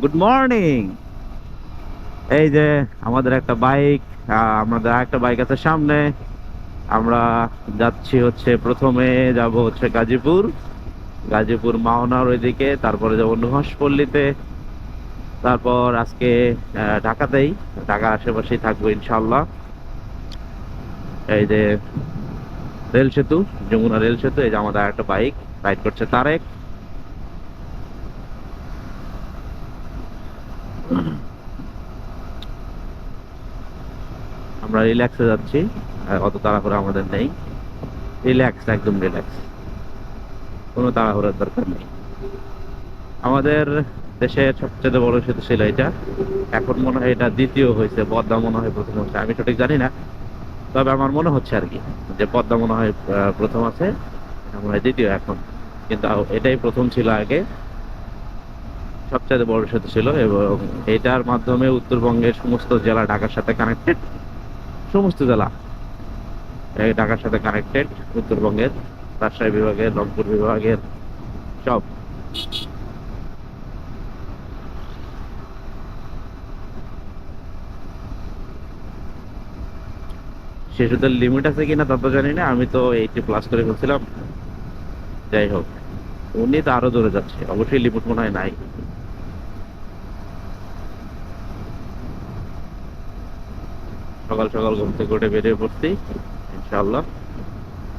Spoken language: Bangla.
গুড মর্নিং এই যে আমাদের একটা বাইক আমাদের একটা বাইক আছে সামনে। আমরা যাচ্ছি হচ্ছে প্রথমে যাব হচ্ছে গাজীপুর। গাজীপুর মাওনার ওইদিকে, তারপরে যাব নুহাসপল্লিতে তারপর আজকে ঢাকাতেই। ঢাকার আশেপাশেই থাকব ইনশাল্লাহ এই যে রেল সেতু, যমুনা রেল সেতু, এই যে আমাদের একটা বাইক রাইড করছে তারেক। আমরা রিল্যাক্সে যাচ্ছি অত তাড়াহুড়া আমাদের নেই। রিল্যাক্স একদম রিল্যাক্স কোনো তাড়াহুড়ার দরকার নেই। আমাদের দেশের সবচেয়ে বড় সেতু ছিল এটা। এখন মনে হয় এটা দ্বিতীয় হয়েছে, পদ্মা মনে হয় প্রথম হচ্ছে। আমি সঠিক জানি না, তবে আমার মনে হচ্ছে আর কি যে পদ্মা মনে হয় প্রথম আছে মনে হয় দ্বিতীয় এখন। কিন্তু এটাই প্রথম ছিল আগে। সবচেয়ে বড় সেতু ছিল এবং এটার মাধ্যমে উত্তরবঙ্গের সমস্ত জেলা ঢাকার সাথে কানেক্টেড সমস্ত জেলা ঢাকার সাথে কানেক্টেড উত্তরবঙ্গের রাজশাহী বিভাগের, রংপুর বিভাগের সব। শিশুদের লিমিট আছে কিনা তা তো জানি না, আমি তো এইটি প্লাস করে ফেলছিলাম। যাই হোক, উনি তো আরও জোরে যাচ্ছে, অবশ্যই লিমিট মনে হয় নাই। সকাল সকাল ঘুম থেকে উঠে বেরিয়ে পড়ছি ইনশাআল্লাহ।